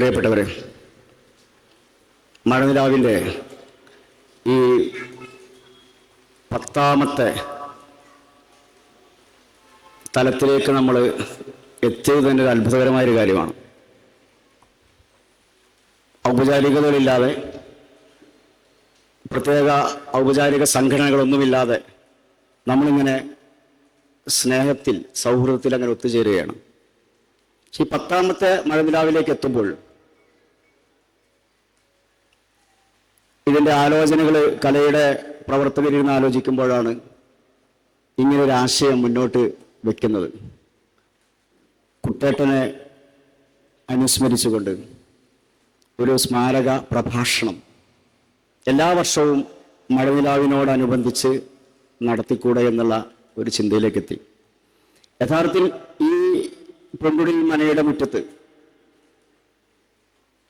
പ്രിയപ്പെട്ടവരെ മഴനിലാവിന്റെ ഈ പത്താമത്തെ തലത്തിലേക്ക് നമ്മൾ എത്തിയത് തന്നെ ഒരു അത്ഭുതകരമായൊരു കാര്യമാണ്. ഔപചാരികതകളില്ലാതെ പ്രത്യേക ഔപചാരിക സംഘടനകളൊന്നുമില്ലാതെ നമ്മളിങ്ങനെ സ്നേഹത്തിൽ സൗഹൃദത്തിൽ അങ്ങനെ ഒത്തുചേരുകയാണ്. ഈ പത്താമത്തെ മഴനിലാവിലേക്ക് എത്തുമ്പോൾ ഇതിന്റെ ആലോചനകൾ കലയുടെ പ്രവർത്തകരിരുന്ന് ആലോചിക്കുമ്പോഴാണ് ഇങ്ങനെ ഒരു ആശയം മുന്നോട്ട് വെക്കുന്നത്. കുട്ടേട്ടനെ അനുസ്മരിച്ചുകൊണ്ട് ഒരു സ്മാരക പ്രഭാഷണം എല്ലാ വർഷവും മഴനിലാവിനോടനുബന്ധിച്ച് നടത്തിക്കൂടെ എന്നുള്ള ഒരു ചിന്തയിലേക്കെത്തി. യഥാർത്ഥത്തിൽ ഈ പെൺകുടി മനയുടെ മുറ്റത്ത്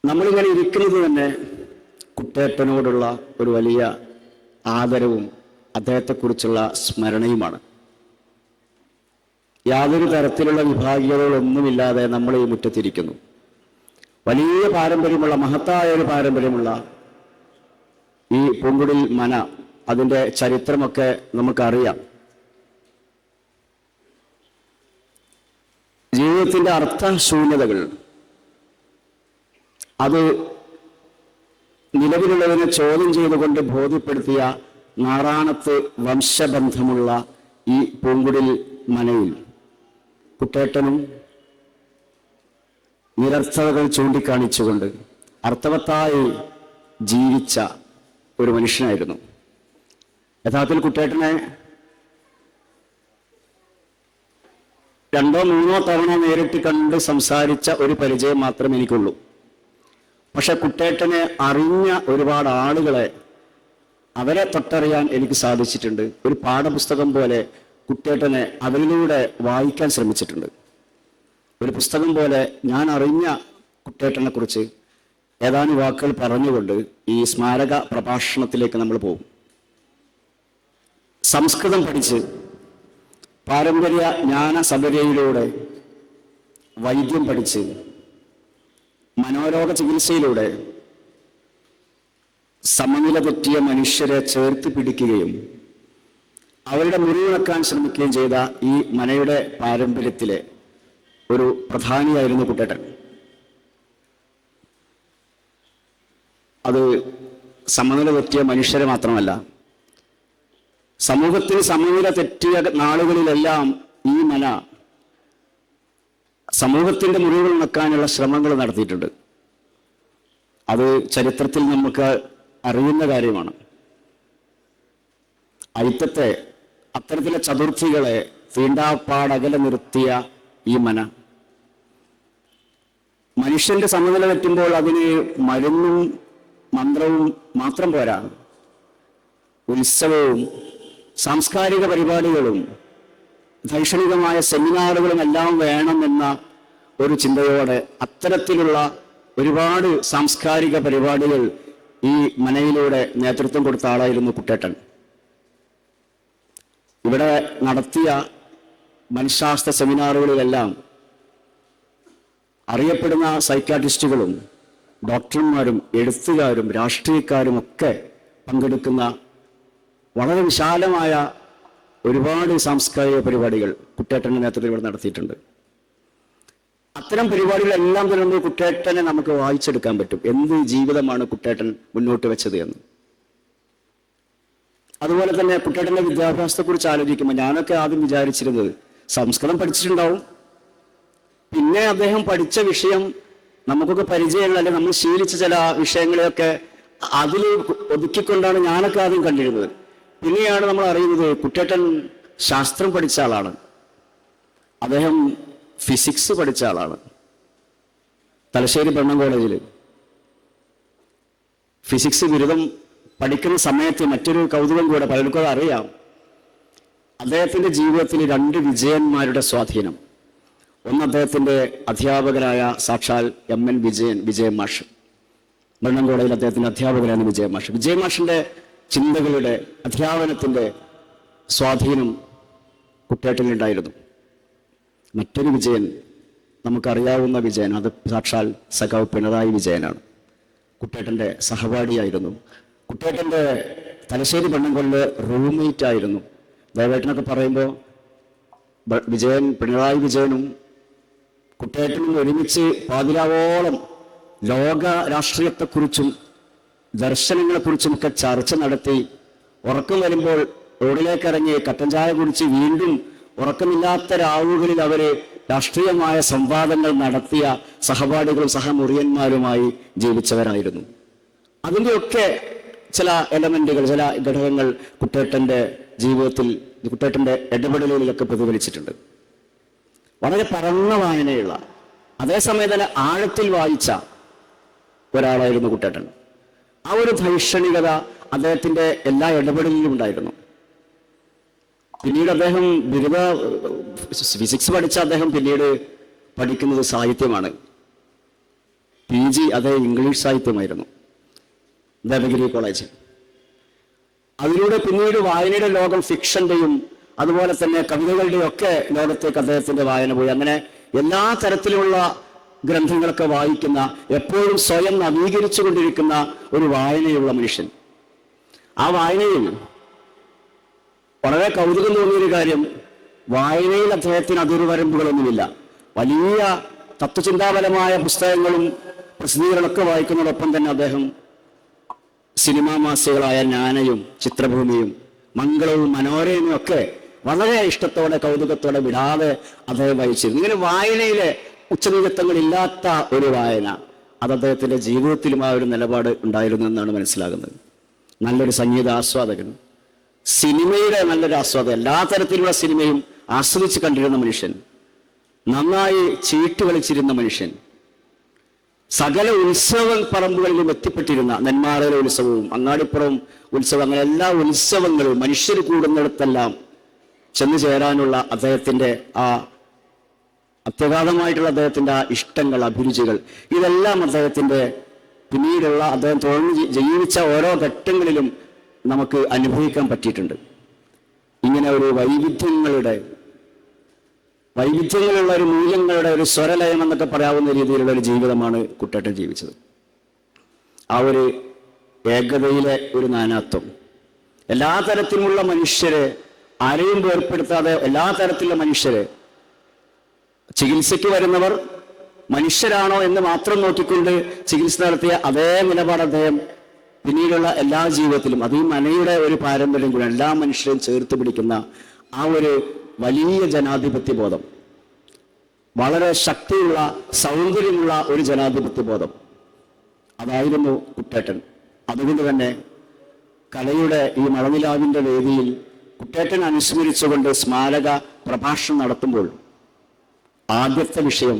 നമ്മളിങ്ങനെ ഇരിക്കുന്നത് തന്നെ കുട്ടേട്ടനോടുള്ള ഒരു വലിയ ആദരവും അദ്ദേഹത്തെക്കുറിച്ചുള്ള സ്മരണയുമാണ്. യാതൊരു തരത്തിലുള്ള വിഭാഗീയതകളൊന്നുമില്ലാതെ നമ്മൾ ഈ മുറ്റത്തിരിക്കുന്നു. വലിയ പാരമ്പര്യമുള്ള മഹത്തായ ഒരു പാരമ്പര്യമുള്ള ഈ പൊങ്കുടിൽ മന അതിന്റെ ചരിത്രമൊക്കെ നമുക്കറിയാം. ജീവിതത്തിന്റെ അർത്ഥശൂന്യതകൾ അത് നിലവിലുള്ളതിനെ ചോദ്യം ചെയ്തുകൊണ്ട് ബോധ്യപ്പെടുത്തിയ നാറാണത്ത് വംശബന്ധമുള്ള ഈ പൂങ്കുടിൽ മനയിൽ. കുട്ടേട്ടനും നിരർത്ഥതകൾ ചൂണ്ടിക്കാണിച്ചുകൊണ്ട് അർത്ഥവത്തായി ജീവിച്ച ഒരു മനുഷ്യനായിരുന്നു. യഥാർത്ഥത്തിൽ കുട്ടേട്ടനെ രണ്ടോ മൂന്നോ തവണ നേരിട്ട് കണ്ട് സംസാരിച്ച ഒരു പരിചയം മാത്രമേ എനിക്കുള്ളൂ. പക്ഷെ കുട്ടേട്ടനെ അറിഞ്ഞ ഒരുപാട് ആളുകളെ അവരെ തൊട്ടറിയാൻ എനിക്ക് സാധിച്ചിട്ടുണ്ട്. ഒരു പാഠപുസ്തകം പോലെ കുട്ടേട്ടനെ അവരിലൂടെ വായിക്കാൻ ശ്രമിച്ചിട്ടുണ്ട്. ഒരു പുസ്തകം പോലെ ഞാൻ അറിഞ്ഞ കുട്ടേട്ടനെ കുറിച്ച് ഏതാനും വാക്കുകൾ പറഞ്ഞുകൊണ്ട് ഈ സ്മാരക പ്രഭാഷണത്തിലേക്ക് നമ്മൾ പോകും. സംസ്കൃതം പഠിച്ച് പാരമ്പര്യ ജ്ഞാന സബരയിലൂടെ വൈദ്യം പഠിച്ച് മനോരോഗ ചികിത്സയിലൂടെ സമനില തെറ്റിയ മനുഷ്യരെ ചേർത്ത് പിടിക്കുകയും അവരുടെ മുറിവിളക്കാൻ ശ്രമിക്കുകയും ചെയ്ത ഈ മനയുടെ പാരമ്പര്യത്തിലെ ഒരു പ്രധാനിയായിരുന്നു കുട്ടേട്ടൻ. അത് സമനില തെറ്റിയ മനുഷ്യരെ മാത്രമല്ല സമൂഹത്തിന് സമനില തെറ്റിയ നാളുകളിലെല്ലാം ഈ മന സമൂഹത്തിന്റെ മുറിവുകൾ നക്കാനുള്ള ശ്രമങ്ങൾ നടത്തിയിട്ടുണ്ട്. അത് ചരിത്രത്തിൽ നമുക്ക് അറിയുന്ന കാര്യമാണ്. അയിത്തത്തെ അത്തരത്തിലെ ചതുർത്ഥികളെ തീണ്ടാപ്പാടകലെ നിർത്തിയ ഈ മന. മനുഷ്യന്റെ സമനില തെറ്റുമ്പോൾ അതിന് മരുന്നും മന്ത്രവും മാത്രം പോരാ. ഉത്സവവും സാംസ്കാരിക പരിപാടികളും ധൈഷണികമായ സെമിനാറുകളും എല്ലാം വേണമെന്ന ഒരു ചിന്തയോടെ അത്തരത്തിലുള്ള ഒരുപാട് സാംസ്കാരിക പരിപാടികൾ ഈ മനയിലൂടെ നേതൃത്വം കൊടുത്ത ആളായിരുന്നു കുട്ടേട്ടൻ. ഇവിടെ നടത്തിയ മനഃശാസ്ത്ര സെമിനാറുകളിലെല്ലാം അറിയപ്പെടുന്ന സൈക്കാട്രിസ്റ്റുകളും ഡോക്ടർമാരും എഴുത്തുകാരും രാഷ്ട്രീയക്കാരും ഒക്കെ പങ്കെടുക്കുന്ന വളരെ വിശാലമായ ഒരുപാട് സാംസ്കാരിക പരിപാടികൾ കുട്ടേട്ടന്റെ നേതൃത്വത്തിൽ ഇവിടെ നടത്തിയിട്ടുണ്ട്. അത്തരം പരിപാടികളെല്ലാം തന്നെ നമുക്ക് കുട്ടേട്ടനെ നമുക്ക് വായിച്ചെടുക്കാൻ പറ്റും. എന്ത് ജീവിതമാണ് കുട്ടേട്ടൻ മുന്നോട്ട് വെച്ചത് എന്ന്. അതുപോലെ തന്നെ കുട്ടേട്ടന്റെ വിദ്യാഭ്യാസത്തെക്കുറിച്ച് ആലോചിക്കുമ്പോൾ ഞാനൊക്കെ ആദ്യം വിചാരിച്ചിരുന്നത് സംസ്കൃതം പഠിച്ചിട്ടുണ്ടാവും. പിന്നെ അദ്ദേഹം പഠിച്ച വിഷയം നമുക്കൊക്കെ പരിചയമുള്ള അല്ലെങ്കിൽ നമ്മൾ ശീലിച്ച ചില വിഷയങ്ങളെയൊക്കെ അതിൽ ഒതുക്കിക്കൊണ്ടാണ് ഞാനൊക്കെ ആദ്യം കണ്ടിരുന്നത്. പിന്നെയാണ് നമ്മൾ അറിയുന്നത് കുട്ടേട്ടൻ ശാസ്ത്രം പഠിച്ച ആളാണ്. അദ്ദേഹം ഫിസിക്സ് പഠിച്ച ആളാണ്. തലശ്ശേരി ബ്രഹ്മ കോളേജിൽ ഫിസിക്സ് ബിരുദം പഠിക്കുന്ന സമയത്ത് മറ്റൊരു കൗതുകം കൂടെ പലർക്കും അറിയാം. അദ്ദേഹത്തിന്റെ ജീവിതത്തിൽ രണ്ട് വിജയന്മാരുടെ സ്വാധീനം. ഒന്ന് അദ്ദേഹത്തിന്റെ അധ്യാപകരായ സാക്ഷാൽ എം എൻ വിജയൻ വിജയമാഷ്. മാഷ് കോളേജിൽ അദ്ദേഹത്തിന്റെ അധ്യാപകരാണ് വിജയമാഷ്. ചിന്തകളുടെ അധ്യാപനത്തിന്റെ സ്വാധീനം കുട്ടേട്ടനുണ്ടായിരുന്നു മറ്റൊരു വിജയൻ നമുക്കറിയാവുന്ന വിജയൻ അത് സാക്ഷാൽ സഖാവ് പിണറായി വിജയനാണ്. കുട്ടേട്ടന്റെ സഹപാഠിയായിരുന്നു. കുട്ടേട്ടന്റെ തലശ്ശേരി പെണ്ണുകൊള്ളിൽ റൂംമേറ്റ് ആയിരുന്നു ദയവേട്ടനൊക്കെ പറയുമ്പോൾ വിജയൻ പിണറായി വിജയനും കുട്ടേട്ടനും ഒരുമിച്ച് പാതിരാവോളം ലോക രാഷ്ട്രീയത്തെക്കുറിച്ചും ദർശനങ്ങളെക്കുറിച്ചും ഒക്കെ ചർച്ച നടത്തി. ഉറക്കം വരുമ്പോൾ റോഡിലേക്ക് ഇറങ്ങി കട്ടൻ ചായ കുടിച്ച് വീണ്ടും ഉറക്കമില്ലാത്ത രാവുകളിൽ അവർ രാഷ്ട്രീയമായ സംവാദങ്ങൾ നടത്തിയ സഹപാഠികളും സഹമുറിയന്മാരുമായി ജീവിച്ചവരായിരുന്നു. അതിന്റെയൊക്കെ ചില എലമെന്റുകൾ ചില ഘടകങ്ങൾ കുട്ടേട്ടന്റെ ജീവിതത്തിൽ കുട്ടേട്ടന്റെ ഇടപെടലുകളിലൊക്കെ പ്രതിഫലിച്ചിട്ടുണ്ട്. വളരെ പരന്ന വായനയുള്ള അതേസമയം തന്നെ ആഴത്തിൽ വായിച്ച ഒരാളായിരുന്നു കുട്ടേട്ടൻ. ആ ഒരു ഭീഷണികത അദ്ദേഹത്തിന്റെ എല്ലാ ഇടപെടലിലും ഉണ്ടായിരുന്നു. പിന്നീട് അദ്ദേഹം ബിരുദ ഫിസിക്സ് പഠിച്ച അദ്ദേഹം പിന്നീട് പഠിക്കുന്നത് സാഹിത്യമാണ്. പി ജി അദ്ദേഹം ഇംഗ്ലീഷ് സാഹിത്യമായിരുന്നു. ദേവഗിരി കോളേജ്. അതിലൂടെ പിന്നീട് വായനയുടെ ലോകം ഫിക്ഷന്റെയും അതുപോലെ തന്നെ കവിതകളുടെയും ഒക്കെ ലോകത്തേക്ക് അദ്ദേഹത്തിന്റെ വായന പോയി. അങ്ങനെ എല്ലാ തരത്തിലുള്ള ഗ്രന്ഥങ്ങളൊക്കെ വായിക്കുന്ന എപ്പോഴും സ്വയം നവീകരിച്ചു കൊണ്ടിരിക്കുന്ന ഒരു വായനയുള്ള മനുഷ്യൻ. ആ വായനയിൽ വളരെ കൗതുകം തോന്നിയൊരു കാര്യം വായനയിൽ അദ്ദേഹത്തിന് അതിർവരമ്പുകളൊന്നുമില്ല വലിയ തത്വചിന്താപരമായ പുസ്തകങ്ങളും പ്രസിദ്ധീകരണമൊക്കെ വായിക്കുന്നതോടൊപ്പം തന്നെ അദ്ദേഹം സിനിമാ മാസികളായ ജ്ഞാനയും ചിത്രഭൂമിയും മംഗളവും മനോരമയും ഒക്കെ വളരെ ഇഷ്ടത്തോടെ കൗതുകത്തോടെ വിടാതെ അദ്ദേഹം വായിച്ചിരുന്നു. ഇങ്ങനെ വായനയിലെ ഉച്ചനീചത്വങ്ങളില്ലാത്ത ഒരു വായന അത് അദ്ദേഹത്തിന്റെ ജീവിതത്തിലും ആ ഒരു നിലപാട് ഉണ്ടായിരുന്നു എന്നാണ് മനസ്സിലാകുന്നത്. നല്ലൊരു സംഗീത ആസ്വാദകൻ. സിനിമയുടെ നല്ലൊരു ആസ്വാദകൻ. എല്ലാ തരത്തിലുള്ള സിനിമയും ആസ്വദിച്ച് കണ്ടിരുന്ന മനുഷ്യൻ. നന്നായി ചീട്ട് കളിച്ചിരുന്ന മനുഷ്യൻ. സകല ഉത്സവ പറമ്പുകളിലും എത്തിപ്പെട്ടിരുന്ന നെന്മാറയിലെ ഉത്സവവും അങ്ങാടിപ്പുറവും ഉത്സവം അങ്ങനെ എല്ലാ ഉത്സവങ്ങളും മനുഷ്യർ കൂടുന്നിടത്തെല്ലാം ചെന്നു ചേരാനുള്ള അദ്ദേഹത്തിന്റെ ആ അത്യഗാധമായിട്ടുള്ള അദ്ദേഹത്തിന്റെ ആ ഇഷ്ടങ്ങൾ അഭിരുചികൾ ഇതെല്ലാം അദ്ദേഹത്തിന്റെ പിന്നീടുള്ള അദ്ദേഹം തുടർന്ന് ജീവിച്ച ഓരോ ഘട്ടങ്ങളിലും നമുക്ക് അനുഭവിക്കാൻ പറ്റിയിട്ടുണ്ട്. ഇങ്ങനെ ഒരു വൈവിധ്യങ്ങളുടെ വൈവിധ്യങ്ങളുള്ള ഒരു മൂല്യങ്ങളുടെ ഒരു സ്വരലയം എന്നൊക്കെ പറയാവുന്ന രീതിയിലുള്ള ഒരു ജീവിതമാണ് കുട്ടേട്ടൻ ജീവിച്ചത്. ആ ഒരു ഏകതയിലെ ഒരു നാനാത്വം. എല്ലാ തരത്തിലുമുള്ള മനുഷ്യരെ ആരെയും വേർപ്പെടുത്താതെ എല്ലാ തരത്തിലുള്ള മനുഷ്യരെ ചികിത്സയ്ക്ക് വരുന്നവർ മനുഷ്യരാണോ എന്ന് മാത്രം നോക്കിക്കൊണ്ട് ചികിത്സ നടത്തിയ അതേ നിലപാട് അദ്ദേഹം പിന്നീടുള്ള എല്ലാ ജീവിതത്തിലും അത് ഈ മനയുടെ ഒരു പാരമ്പര്യം കൂടെ എല്ലാ മനുഷ്യരെയും ചേർത്ത് പിടിക്കുന്ന ആ ഒരു വലിയ ജനാധിപത്യ ബോധം. വളരെ ശക്തിയുള്ള സൗന്ദര്യമുള്ള ഒരു ജനാധിപത്യ ബോധം. അതായിരുന്നു കുട്ടേട്ടൻ. അതുകൊണ്ട് തന്നെ കലയുടെ ഈ മഴനിലാവിന്റെ വേദിയിൽ കുട്ടേട്ടൻ അനുസ്മരിച്ചുകൊണ്ട് സ്മാരക പ്രഭാഷണം നടത്തുമ്പോൾ ആദ്യത്തെ വിഷയം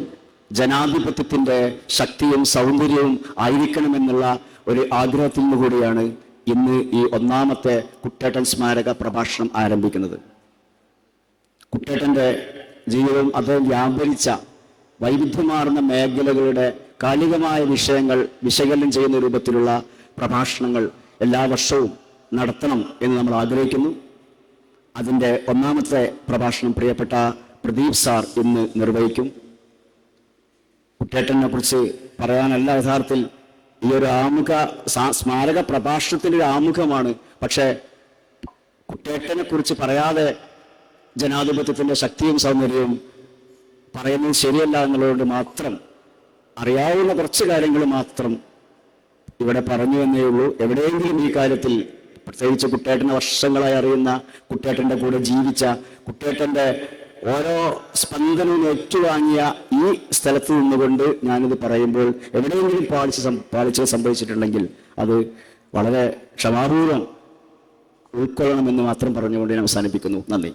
ജനാധിപത്യത്തിന്റെ ശക്തിയും സൗന്ദര്യവും ആയിരിക്കണമെന്നുള്ള ഒരു ആഗ്രഹത്തിൽ നിന്ന് കൂടിയാണ് ഇന്ന് ഈ ഒന്നാമത്തെ കുട്ടേട്ടൻ സ്മാരക പ്രഭാഷണം ആരംഭിക്കുന്നത്. കുട്ടേട്ടന്റെ ജീവിതം അദ്ദേഹം വ്യാപരിച്ച വൈവിധ്യമാർന്ന മേഖലകളുടെ കാലികമായ വിഷയങ്ങൾ വിശകലനം ചെയ്യുന്ന രൂപത്തിലുള്ള പ്രഭാഷണങ്ങൾ എല്ലാ വർഷവും നടത്തണം എന്ന് നമ്മൾ ആഗ്രഹിക്കുന്നു. അതിന്റെ ഒന്നാമത്തെ പ്രഭാഷണം പ്രിയപ്പെട്ട പ്രദീപ് സാർ ഇന്ന് നിർവഹിക്കും. കുട്ടേട്ടനെ കുറിച്ച് പറയാനല്ല യഥാർത്ഥത്തിൽ ഈ ഒരു ആമുഖ സ്മാരക പ്രഭാഷണത്തിന്റെ ഒരു ആമുഖമാണ്. പക്ഷേ കുട്ടേട്ടനെ കുറിച്ച് പറയാതെ ജനാധിപത്യത്തിന്റെ ശക്തിയും സൗന്ദര്യവും പറയുന്നത് ശരിയല്ല എന്നുള്ളതുകൊണ്ട് മാത്രം അറിയാവുന്ന കുറച്ച് കാര്യങ്ങൾ മാത്രം ഇവിടെ പറഞ്ഞു എന്നേ ഉള്ളൂ. എവിടെയെങ്കിലും ഈ കാര്യത്തിൽ പ്രത്യേകിച്ച് കുട്ടേട്ടനെ വർഷങ്ങളായി അറിയുന്ന കുട്ടേട്ടന്റെ കൂടെ ജീവിച്ച കുട്ടേട്ടന്റെ ഓരോ സ്പന്ദനവും ഏറ്റുവാങ്ങിയ ഈ സ്ഥലത്ത് നിന്നുകൊണ്ട് ഞാനിത് പറയുമ്പോൾ എവിടെയെങ്കിലും പാളിച്ച് സം- പാളിച്ച സംഭവിച്ചിട്ടുണ്ടെങ്കിൽ അത് വളരെ ക്ഷമാപൂർവം ഉൾക്കൊള്ളണമെന്ന് മാത്രം പറഞ്ഞുകൊണ്ട് ഞാൻ അവസാനിപ്പിക്കുന്നു. നന്ദി.